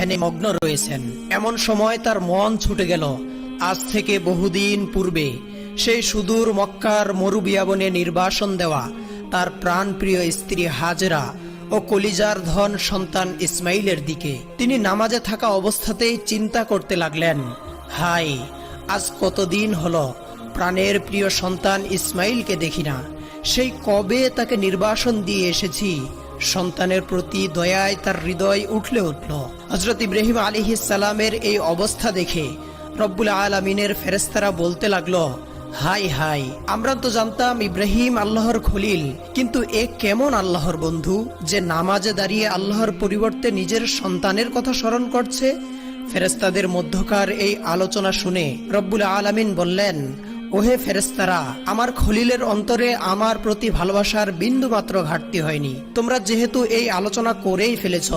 ধ্যানে মগ্ন রয়েছেন। এমন সময় তার মন ছুটে গেল। আজ থেকে বহুদিন পূর্বে সেই সুদূর মক্কার মরুবিয়াবনে নির্বাসন দেওয়া তার প্রাণপ্রিয় স্ত্রী হাজরা ও কলিজার ধন সন্তান ইসমাইলের দিকে। তিনি নামাজে থাকা অবস্থাতেই চিন্তা করতে লাগলেন, হাই, আজ কতদিন হলো? প্রাণের প্রিয় সন্তান ইসমাইলকে দেখি না। সেই কবে তাকে নির্বাসন দিয়ে এসেছি? সন্তানের প্রতি দয়ায় তার হৃদয় উঠলে উঠল। হজরত ইব্রাহিম আলী সালামের এই অবস্থা দেখে রব্বুল আলমিনের ফেরেস্তারা বলতে লাগল, হাই হাই, আমরা তো জানতাম ইব্রাহিম আল্লাহর খলিল, কিন্তু এ কেমন আল্লাহর বন্ধু যে নামাজে দাঁড়িয়ে আল্লাহর পরিবর্তে নিজের সন্তানের কথা স্মরণ করছে? ফেরেস্তাদের মধ্যকার এই আলোচনা শুনে রব্বুল আলামিন বললেন ওহে ফেরেস্তারা আমার খলিলের অন্তরে আমার প্রতি ভালোবাসার বিন্দু মাত্র ঘাটতি হয়নি। তোমরা যেহেতু এই আলোচনা করেই ফেলেছ,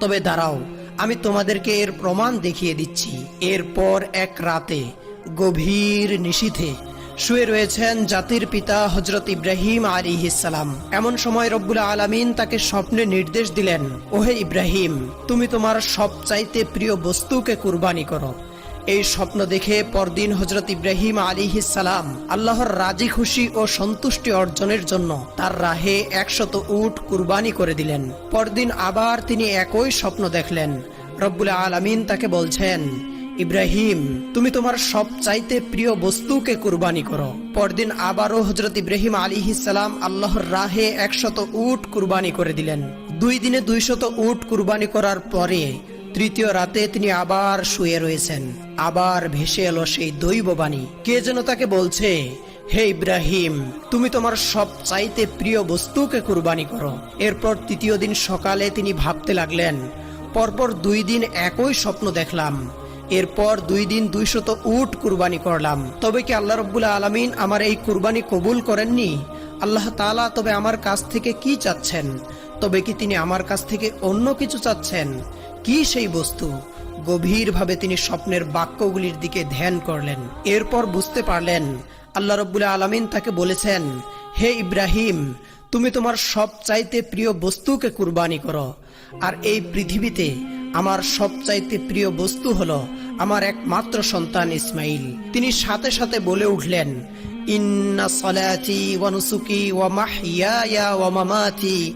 তবে দাঁড়াও, আমি তোমাদেরকে এর প্রমাণ দেখিয়ে দিচ্ছি। এরপর এক রাতে গভীর নিশীথে শুয়ে রয়েছেন জাতির পিতা হজরত ইব্রাহিম আলী ইসালাম এমন সময় রব্বুল আলমিন তাকে স্বপ্নে নির্দেশ দিলেন, ওহে ইব্রাহিম, তুমি তোমার সবচাইতে প্রিয় বস্তুকে কুরবানি করো। এই স্বপ্ন দেখে পরদিন হজরত ইব্রাহিম সালাম আল্লাহর রাজি খুশি ও সন্তুষ্টি অর্জনের জন্য তার রাহে একশত উট কুরবানি করে দিলেন। পরদিন আবার তিনি একই স্বপ্ন দেখলেন। রব্বুল আলমিন তাকে বলছেন, ইব্রাহিম, তুমি তোমার সব চাইতে প্রিয় বস্তুকে কুরবানি করো। পরদিন আবারও হজরত ইব্রাহিম আলী সালাম আল্লাহর রাহে একশত উট কুরবানি করে দিলেন। দুই দিনে দুইশত উট কুরবানি করার পরে তৃতীয় রাতে তিনি আবার শুয়ে রয়েছেন। আবার ভেসে এলো সেই দৈববাণী। কে যেন তাকে বলছে, হে ইব্রাহিম, তুমি তোমার সব চাইতে প্রিয় বস্তুকে কুরবানি করো। এরপর তৃতীয় দিন সকালে তিনি ভাবতে লাগলেন, পরপর দুই দিন একই স্বপ্ন দেখলাম। এরপর দুই দিন দুইশত উট কুরবানি করলাম। তবে কি আল্লাহ রব্বুল আলমিন আমার এই কুরবানি কবুল করেননি? আল্লাহ তালা তবে আমার কাছ থেকে কি চাচ্ছেন? তবে কি তিনি আমার কাছ থেকে অন্য কিছু চাচ্ছেন? কি সেই বস্তু? গভীরভাবে তিনি স্বপ্নের বাক্যগুলির দিকে ধ্যান করলেন। এরপর বুঝতে পারলেন, আল্লাহ রব্বুল আলমিন তাকে বলেছেন, হে ইব্রাহিম, তুমি তোমার সব চাইতে প্রিয় বস্তুকে কুরবানি করো। আর এই পৃথিবীতে আমার সবচাইতে প্রিয় বস্তু হলো আমার একমাত্র সন্তান ইসমাইল। তিনি সাথে সাথে বলে উঠলেন, ইন্না সলাতি ওয়া নুসুকি ওয়া মাহইয়ায়া ওয়া মামাতি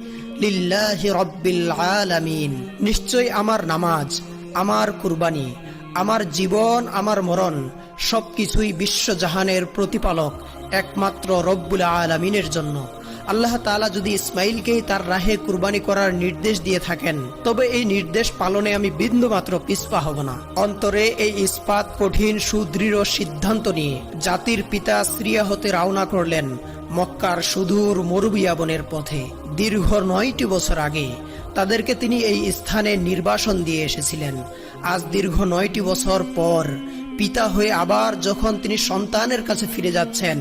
আলামিন। নিশ্চয় আমার নামাজ, আমার কুরবানি, আমার জীবন, আমার মরণ, সবকিছুই বিশ্বজাহানের প্রতিপালক একমাত্র রব্বুল আলামিনের জন্য। আল্লাহ তালা যদি ইসমাইলকেই তার রাহে কুরবানি করার নির্দেশ দিয়ে থাকেন, তবে এই নির্দেশ পালনে আমি বিন্দু মাত্র পিসপা হব না। অন্তরে এই ইস্পাত কঠিন, সুদৃঢ় সিদ্ধান্ত নিয়ে জাতির পিতা শ্রিয়া হতে রওনা করলেন। মক্কার সুদূর মরুবিয়াবনের পথে। দীর্ঘ নয়টি বছর আগে তাদেরকে তিনি এই স্থানে নির্বাসন দিয়ে এসেছিলেন। আজ দীর্ঘ নয়টি বছর পর পিতা হয়ে আবার যখন তিনি সন্তানের কাছে ফিরে যাচ্ছেন,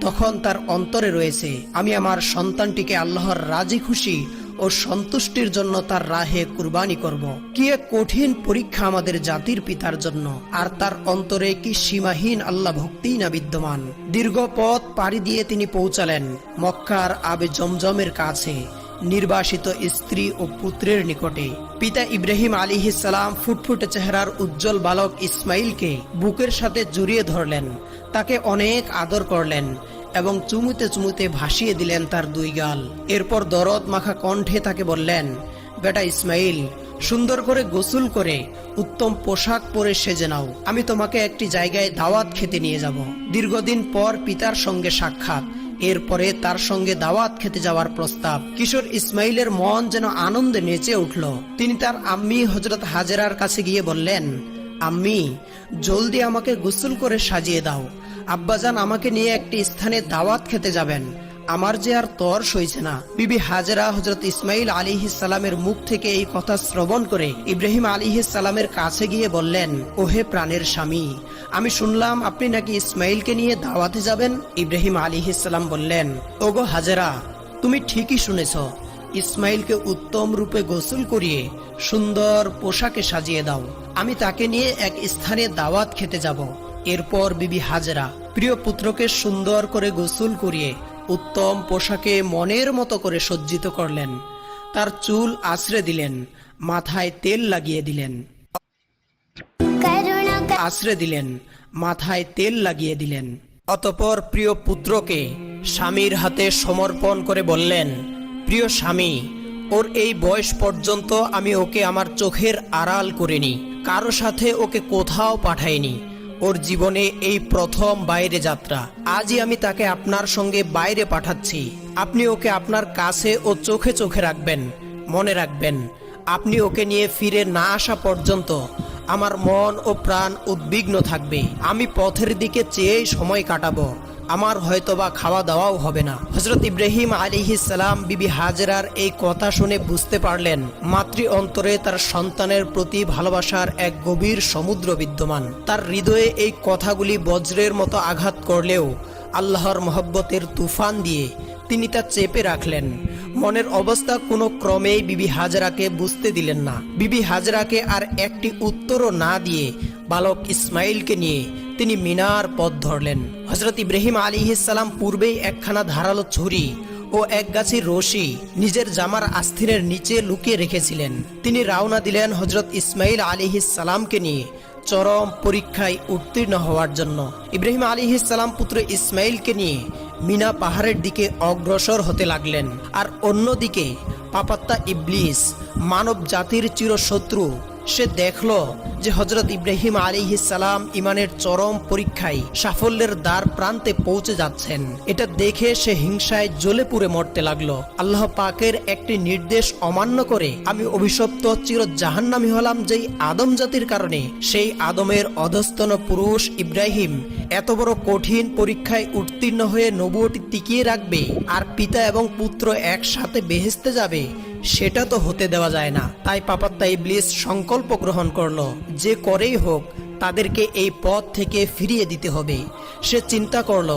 তখন তার অন্তরে রয়েছে, আমি আমার সন্তানটিকে আল্লাহর রাজি খুশি ও সন্তুষ্টির জন্য তার রাহে কুরবানি করব। কি এক কঠিন পরীক্ষা আমাদের জাতির পিতার জন্য। আর তার অন্তরে কি সীমাহীন আল্লাহ ভক্তি না বিদ্যমান। দীর্ঘ পথ পাড়ি দিয়ে তিনি পৌঁছালেন মক্কার আবে জমজমের কাছে, নির্বাসিত স্ত্রী ও পুত্রের নিকটে। পিতা ইব্রাহিম আলী সালাম ফুটফুটে চেহারার উজ্জ্বল বালক ইসমাইলকে বুকের সাথে জড়িয়ে ধরলেন। তাকে অনেক আদর করলেন। এবং চুমুতে চুমুতে ভাসিয়ে দিলেন তার দুই গাল। এরপর দরদ মাখা কণ্ঠে তাকে বললেন, বেটা ইসমাইল, সুন্দর করে গোসল করে উত্তম পোশাক পরে সেজে নাও। আমি তোমাকে একটি জায়গায় দাওয়াত খেতে নিয়ে যাব। দীর্ঘদিন পর পিতার সঙ্গে সাক্ষাৎ। এরপরে তার সঙ্গে দাওয়াত খেতে যাওয়ার প্রস্তাব। কিশোর ইসমাইলের মন যেন আনন্দে নেচে উঠল। তিনি তার আম্মি হজরত হাজেরার কাছে গিয়ে বললেন, আম্মি, জলদি আমাকে গোসল করে সাজিয়ে দাও। আব্বাজান, আমাকে নিয়ে একটি স্থানে দাওয়াত খেতে যাবেন। আমার যে আর তর সইছে না। বিবি হাজরা হজরত ইসমাইল আলী সালামের মুখ থেকে এই কথা শ্রবণ করে ইব্রাহিম আলী সালামের কাছে গিয়ে বললেন, ওহে প্রাণের স্বামী, আমি শুনলাম আপনি নাকি ইসমাইলকে নিয়ে দাওয়াতে যাবেন? ইব্রাহিম আলী সালাম বললেন, ওগো হাজরা, তুমি ঠিকই শুনেছ। ইসমাইলকে উত্তম রূপে গোসল করিয়ে সুন্দর পোশাকে সাজিয়ে দাও। আমি তাকে নিয়ে এক স্থানে দাওয়াত খেতে যাব। এরপর বিবি হাজরা প্রিয় পুত্রকে সুন্দর করে গোসল করিয়ে উত্তম পোশাকে মনের মতো করে সজ্জিত করলেন। তার চুল আশ্রে দিলেন মাথায় তেল লাগিয়ে দিলেন। আশ্রে দিলেন মাথায় তেল লাগিয়ে দিলেন। অতপর প্রিয় পুত্রকে স্বামীর হাতে সমর্পণ করে বললেন প্রিয় স্বামী ওর এই বয়স পর্যন্ত আমি ওকে আমার চোখের আড়াল করিনি কারও সাথে ওকে কোথাও পাঠাইনি। ওর জীবনে এই প্রথম বাইরে যাত্রা। আজই আমি তাকে আপনার সঙ্গে বাইরে পাঠাচ্ছি। আপনি ওকে আপনার কাছে ও চোখে চোখে রাখবেন, মনে রাখবেন। আপনি ওকে নিয়ে ফিরে না আসা পর্যন্ত আমার মন ও প্রাণ উদ্বিগ্ন থাকবে। আমি পথের দিকে চেয়েই সময় কাটাবো। আমার হয়তোবা খাওয়া দাওয়াও হবে না। হজরত ইব্রাহিম সালাম বিবি হাজরার এই কথা শুনে বুঝতে পারলেন, মাতৃ অন্তরে তার সন্তানের প্রতি ভালোবাসার এক গভীর সমুদ্র বিদ্যমান। তার হৃদয়ে এই কথাগুলি বজ্রের মতো আঘাত করলেও আল্লাহর মহব্বতের তুফান দিয়ে তিনি তা চেপে রাখলেন। মনের অবস্থা কোনো ক্রমেই বিবি হাজরাকে বুঝতে দিলেন না। বিবি হাজরাকে আর একটি উত্তরও না দিয়ে বালক ইসমাইলকে নিয়ে তিনি মিনার পথ ধরলেন। হজরত ইব্রাহিম আলী সালাম পূর্বেই একখানা ধারালো ছুরি ও এক গাছি রশি নিজের জামার আস্থিনের নিচে লুকিয়ে রেখেছিলেন। তিনি রওনা দিলেন হজরত ইসমাইল সালামকে নিয়ে চরম পরীক্ষায় উত্তীর্ণ হওয়ার জন্য। ইব্রাহিম সালাম পুত্র ইসমাইলকে নিয়ে মিনা পাহাড়ের দিকে অগ্রসর হতে লাগলেন। আর অন্যদিকে পাপাত্তা ইবলিস মানব জাতির চিরশত্রু সে দেখল যে হজরত ইব্রাহিম সালাম ইমানের চরম পরীক্ষায় সাফল্যের দ্বার প্রান্তে পৌঁছে যাচ্ছেন। এটা দেখে সে হিংসায় জ্বলে পুড়ে মরতে লাগল। আল্লাহ পাকের একটি নির্দেশ অমান্য করে আমি অভিশপ্ত চির জাহান্নামি হলাম যেই আদম জাতির কারণে। সেই আদমের অধস্তন পুরুষ ইব্রাহিম এত বড় কঠিন পরীক্ষায় উত্তীর্ণ হয়ে নবুয়টি টিকিয়ে রাখবে আর পিতা এবং পুত্র একসাথে বেহেস্তে যাবে সেটা তো হতে দেওয়া যায় না। তাই পাপাত্তা ইবলিস সংকল্প গ্রহণ করল যে করেই হোক তাদেরকে এই পথ থেকে ফিরিয়ে দিতে হবে। সে চিন্তা করল,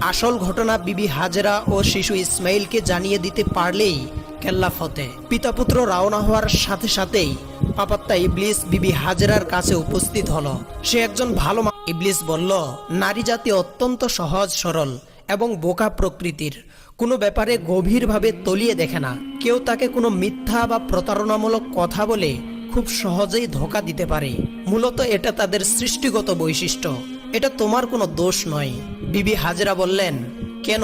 আসল ঘটনা বিবি হাজরা ও শিশু ইসমাইলকে জানিয়ে দিতে পারলেই কেল্লা ফতে পিতা পুত্র রওনা হওয়ার সাথে সাথেই পাপাত্তা ইবলিস বিবি হাজরার কাছে উপস্থিত হলো। সে একজন ভালো ইবলিস বলল, নারী জাতি অত্যন্ত সহজ সরল এবং বোকা প্রকৃতির। কোনো ব্যাপারে গভীরভাবে তলিয়ে দেখে না। কেউ তাকে কোনো মিথ্যা বা প্রতারণামূলক কথা বলে খুব সহজেই ধোকা দিতে পারে। মূলত এটা তাদের সৃষ্টিগত বৈশিষ্ট্য। এটা তোমার কোনো দোষ নয়। বিবি হাজরা বললেন, কেন?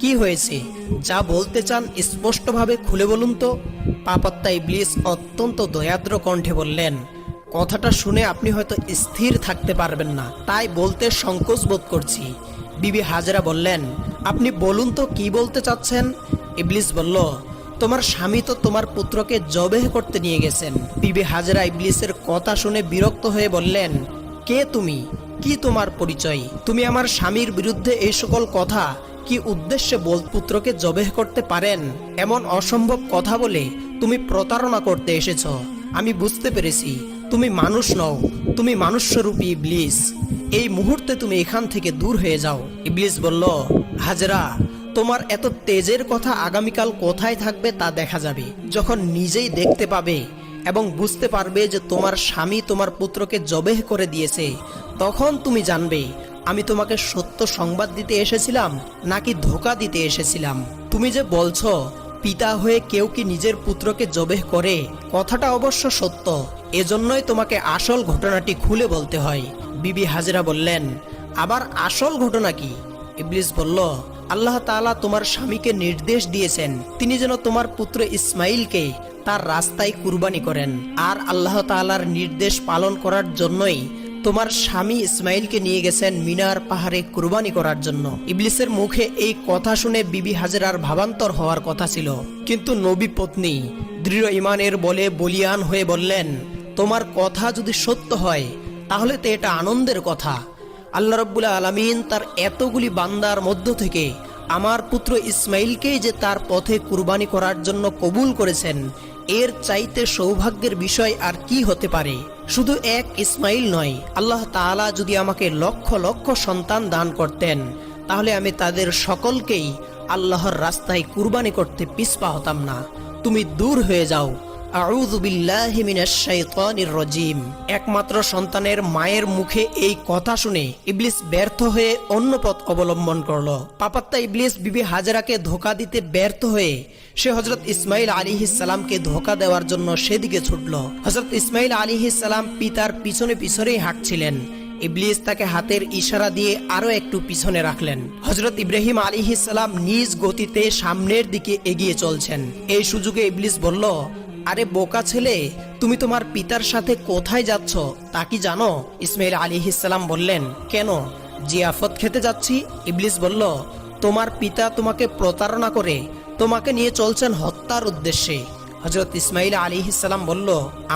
কি হয়েছে? যা বলতে চান স্পষ্টভাবে খুলে বলুন তো। পাপাত্তা ইবলিস অত্যন্ত দয়াদ্র কণ্ঠে বললেন, কথাটা শুনে আপনি হয়তো স্থির থাকতে পারবেন না। তাই বলতে সংকোচ বোধ করছি। বিবি হাজরা বললেন, আপনি বলুন তো কি বলতে চাচ্ছেন? ইবলিস বলল, তোমার স্বামী তো তোমার পুত্রকে জবেহ করতে নিয়ে গেছেন। বিবি হাজরা ইবলিসের কথা শুনে বিরক্ত হয়ে বললেন, কে তুমি? কি তোমার পরিচয়? তুমি আমার স্বামীর বিরুদ্ধে এই সকল কথা কি উদ্দেশ্যে বল পুত্রকে জবেহ করতে পারেন? এমন অসম্ভব কথা বলে তুমি প্রতারণা করতে এসেছ। আমি বুঝতে পেরেছি। তুমি মানুষ নও, তুমি মানুষ্যরূপী ইবলিস। এই মুহূর্তে তুমি এখান থেকে দূর হয়ে যাও। ইবলিস বলল, হাজরা, তোমার এত তেজের কথা আগামীকাল কোথায় থাকবে তা দেখা যাবে। যখন নিজেই দেখতে পাবে এবং বুঝতে পারবে যে তোমার স্বামী তোমার পুত্রকে জবেহ করে দিয়েছে, তখন তুমি জানবে, আমি তোমাকে সত্য সংবাদ দিতে এসেছিলাম নাকি ধোকা দিতে এসেছিলাম। তুমি যে বলছো পিতা হয়ে কেউ কি নিজের পুত্রকে জবেহ করে? কথাটা অবশ্য সত্য। এজন্যই তোমাকে আসল ঘটনাটি খুলে বলতে হয়। বিবি হাজরা বললেন, আবার আসল ঘটনা কি? ইবলিস বলল, আল্লাহ তাআলা তোমার স্বামীকে নির্দেশ দিয়েছেন। তিনি যেন তোমার পুত্র ইসমাইলকে তার রাস্তায় কুরবানি করেন। আর আল্লাহ তাআলার নির্দেশ পালন করার জন্যই তোমার স্বামী ইসমাইলকে নিয়ে গেছেন মিনার পাহাড়ে কুরবানি করার জন্য। ইবলিসের মুখে এই কথা শুনে বিবি হাজরার ভাবান্তর হওয়ার কথা ছিল। কিন্তু নবী পত্নী দৃঢ় ইমানের বলে বলিয়ান হয়ে বললেন, তোমার কথা যদি সত্য হয়, তাহলে তো এটা আনন্দের কথা। আল্লাহ রব্বুল আলমিন তার এতগুলি বান্দার মধ্য থেকে আমার পুত্র ইসমাইলকেই যে তার পথে কুরবানি করার জন্য কবুল করেছেন এর চাইতে সৌভাগ্যের বিষয় আর কি হতে পারে? শুধু এক ইসমাইল নয়, আল্লাহ তালা যদি আমাকে লক্ষ লক্ষ সন্তান দান করতেন, তাহলে আমি তাদের সকলকেই আল্লাহর রাস্তায় কুরবানি করতে পিসপা হতাম না। তুমি দূর হয়ে যাও একমাত্র সন্তানের মায়ের মুখে এই কথা শুনে ইবলিস ব্যর্থ হয়ে অন্য পথ অবলম্বন করল। পাপাত্তা ইবলিস বিবি হাজারাকে ধোকা দিতে ব্যর্থ হয়ে সে হজরত ইসমাইল আলী সালামকে ধোকা দেওয়ার জন্য সেদিকে ছুটল। হজরত ইসমাইল আলী সালাম পিতার পিছনে পিছনেই হাঁটছিলেন। ইবলিস তাকে হাতের ইশারা দিয়ে আরও একটু পিছনে রাখলেন। হজরত ইব্রাহিম আলী সালাম নিজ গতিতে সামনের দিকে এগিয়ে চলছেন। এই সুযোগে ইবলিস বলল আরে বোকা ছেলে, তুমি তোমার পিতার সাথে কোথায় যাচ্ছ তা কি জানো? ইসমাইল আলী ইসালাম বললেন, কেন? জিয়াফত খেতে যাচ্ছি? ইবলিস বলল, তোমার পিতা তোমাকে প্রতারণা করে তোমাকে নিয়ে চলছেন হত্যার উদ্দেশ্যে। হজরত ইসমাইল আলী ইসালাম বলল,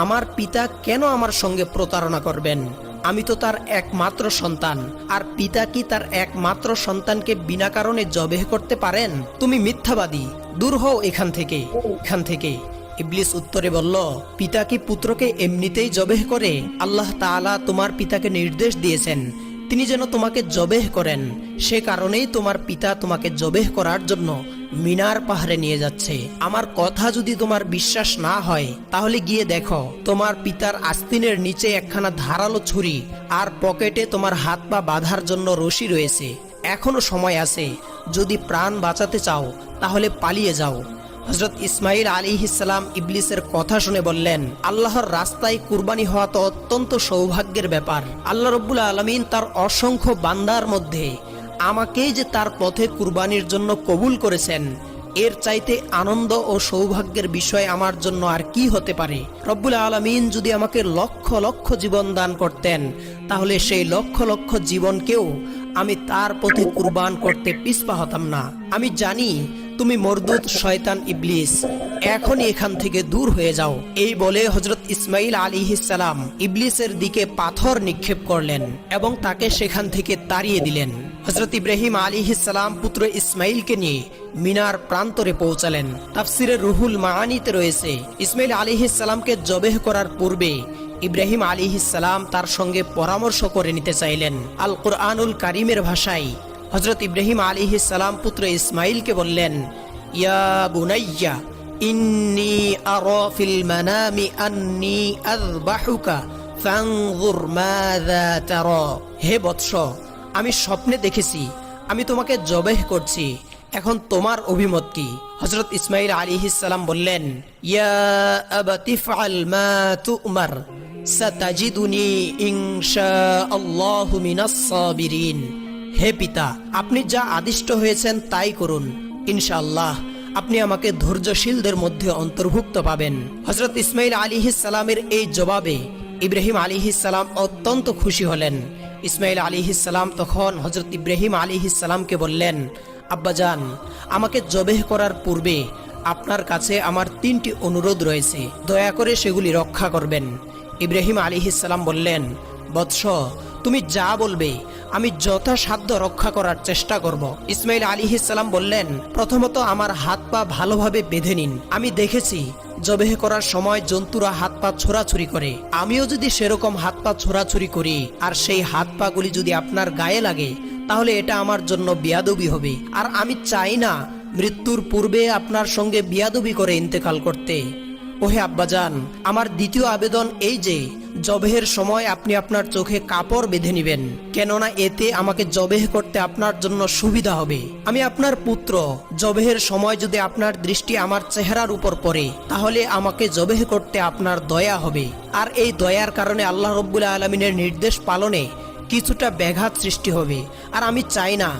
আমার পিতা কেন আমার সঙ্গে প্রতারণা করবেন? আমি তো তার একমাত্র সন্তান, আর পিতা কি তার একমাত্র সন্তানকে বিনা কারণে জবেহ করতে পারেন? তুমি মিথ্যাবাদী, দূর হও এখান থেকে এখান থেকে। ইবলিস উত্তরে বলল, পিতা কি পুত্রকে এমনিতেই জবেহ করে? আল্লাহ তাআলা তোমার পিতাকে নির্দেশ দিয়েছেন। তিনি যেন তোমাকে জবেহ করেন। সে কারণেই তোমার পিতা তোমাকে জবেহ করার জন্য মিনার পাহাড়ে নিয়ে যাচ্ছে। আমার কথা যদি তোমার বিশ্বাস না হয়, তাহলে গিয়ে দেখো, তোমার পিতার আস্তিনের নিচে একখানা ধারালো ছুরি আর পকেটে তোমার হাত পা বাঁধার জন্য রশি রয়েছে। এখনও সময় আছে। যদি প্রাণ বাঁচাতে চাও, তাহলে পালিয়ে যাও। হজরত ইসমাইল আলী ইসলাম ইবলিসের কথা শুনে বললেন, আল্লাহর রাস্তায় কুরবানি হওয়া তো অত্যন্ত সৌভাগ্যের ব্যাপার। আল্লাহ রব্বুল আলমিন তার অসংখ্য বান্দার মধ্যে আমাকেই যে তার পথে কুরবানির জন্য কবুল করেছেন, এর চাইতে আনন্দ ও সৌভাগ্যের বিষয় আমার জন্য আর কি হতে পারে? রব্বুল আলমিন যদি আমাকে লক্ষ লক্ষ জীবন দান করতেন, তাহলে সেই লক্ষ লক্ষ জীবনকেও আমি তার পথে কুরবান করতে পিছপা হতাম না। আমি জানি তুমি মরদুদ শয়তান, ইবলিস। এখনই এখান থেকে দূর হয়ে যাও। এই বলে হজরত ইসমাইল আলী ইবলিসের দিকে পাথর নিক্ষেপ করলেন এবং তাকে সেখান থেকে তাড়িয়ে দিলেন। হজরত ইব্রাহিম আলী পুত্র ইসমাইলকে নিয়ে মিনার প্রান্তরে পৌঁছালেন। তাফসিরে রুহুল মাআনিতে রয়েছে ইসমাইল আলী জবেহ করার পূর্বে ইব্রাহিম আলী তার সঙ্গে পরামর্শ করে নিতে চাইলেন। আল কোরআনুল কারিমের ভাষায় হজরত ইব্রাহিম আলী সালাম পুত্র ইসমাইলকে বললেন, ইয়া বুনাইয়া, ইন্নি আরা ফিল মানামি আন্নি আযবাহুকা ফানজুর মাযা তারা। হে বৎস, আমি স্বপ্নে দেখেছি, আমি তোমাকে জবেহ করছি, এখন তোমার অভিমত কি হজরত ইসমাইল আলী সালাম বললেন, ইয়া হে পিতা, আপনি যা আদিষ্ট হয়েছেন তাই করুন। ইনশাআল্লাহ, আপনি আমাকে ধৈর্যশীলদের মধ্যে অন্তর্ভুক্ত পাবেন। হজরত ইসমাইল আলী এই জবাবে ইব্রাহিম আলী অত্যন্ত খুশি হলেন। ইসমাইল আলী তখন হজরত ইব্রাহিম আলী বললেন আব্বাজান আমাকে জবেহ করার পূর্বে আপনার কাছে আমার তিনটি অনুরোধ রয়েছে। দয়া করে সেগুলি রক্ষা করবেন। ইব্রাহিম আলী বললেন, বৎস তুমি যা বলবে, আমি যথাসাধ্য রক্ষা করার চেষ্টা করব। ইসমাইল আলী সালাম বললেন, প্রথমত আমার হাত পা ভালোভাবে বেঁধে নিন। আমি দেখেছি, জবেহ করার সময় জন্তুরা হাত পা ছোড়াছুরি করে। আমিও যদি সেরকম হাত পা ছোড়াছুরি করি, আর সেই হাত পাগুলি যদি আপনার গায়ে লাগে, তাহলে এটা আমার জন্য বিয়াদবি হবে। আর আমি চাই না মৃত্যুর পূর্বে আপনার সঙ্গে বিয়াদবি করে ইন্তেকাল করতে। ওহে আব্বাজান, আমার দ্বিতীয় আবেদন এই যে, জবেহের সময় আপনি আপনার চোখে কাপড় বেঁধে নেবেন, কেননা এতে আমাকে জবেহ করতে আপনার জন্য সুবিধা হবে। আমি আপনার পুত্র, জবেহের সময় যদি আপনার দৃষ্টি আমার চেহারার উপর পড়ে, তাহলে আমাকে জবেহ করতে আপনার দয়া হবে। আর এই দয়ার কারণে আল্লাহ রব্বুল আলমিনের নির্দেশ পালনে কিছুটা ব্যাঘাত সৃষ্টি হবে। আর আমি চাই না,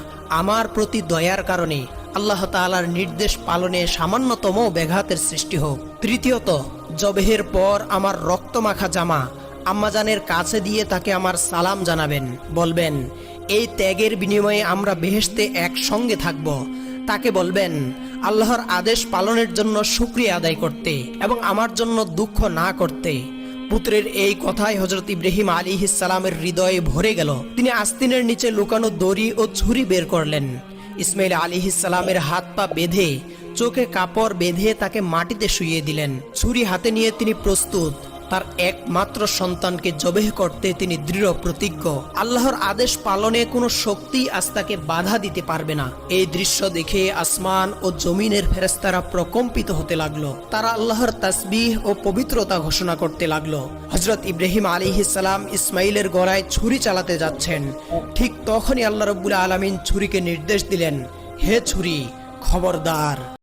আমার প্রতি দয়ার কারণে আল্লাহ তাআলার নির্দেশ পালনে সামান্যতম ব্যাঘাতের সৃষ্টি হোক। তৃতীয়ত, জবেহের পর আমার রক্তমাখা জামা আম্মাজানের কাছে দিয়ে তাকে আমার সালাম জানাবেন। বলবেন, এই ত্যাগের বিনিময়ে আমরা বেহেশতে একসঙ্গে থাকব। তাকে বলবেন, আল্লাহর আদেশ পালনের জন্য শুক্রিয়া আদায় করতে এবং আমার জন্য দুঃখ না করতে। পুত্রের এই কথায় হজরত ইব্রাহিম আলী ইসালামের হৃদয়ে ভরে গেল। তিনি আস্তিনের নিচে লুকানো দড়ি ও ছুরি বের করলেন। ইসমাইল আলী ইসালামের হাত পা বেঁধে, চোখে কাপড় বেঁধে তাকে মাটিতে শুইয়ে দিলেন। ছুরি হাতে নিয়ে তিনি প্রস্তুত। তার একমাত্র সন্তানকে জবেহ করতে তিনি দৃঢ় প্রতিজ্ঞ। আল্লাহর আদেশ পালনে কোনো শক্তি আজ তাকে বাধা দিতে পারবে না। এই দৃশ্য দেখে আসমান ও জমিনের ফেরেস্তারা প্রকম্পিত হতে লাগল। তারা আল্লাহর তাসবিহ ও পবিত্রতা ঘোষণা করতে লাগল। হজরত ইব্রাহিম আলী সালাম ইসমাইলের গড়ায় ছুরি চালাতে যাচ্ছেন। ঠিক তখনই আল্লাহ রব্বুল আলমিন ছুরিকে নির্দেশ দিলেন, হে ছুরি, খবরদার।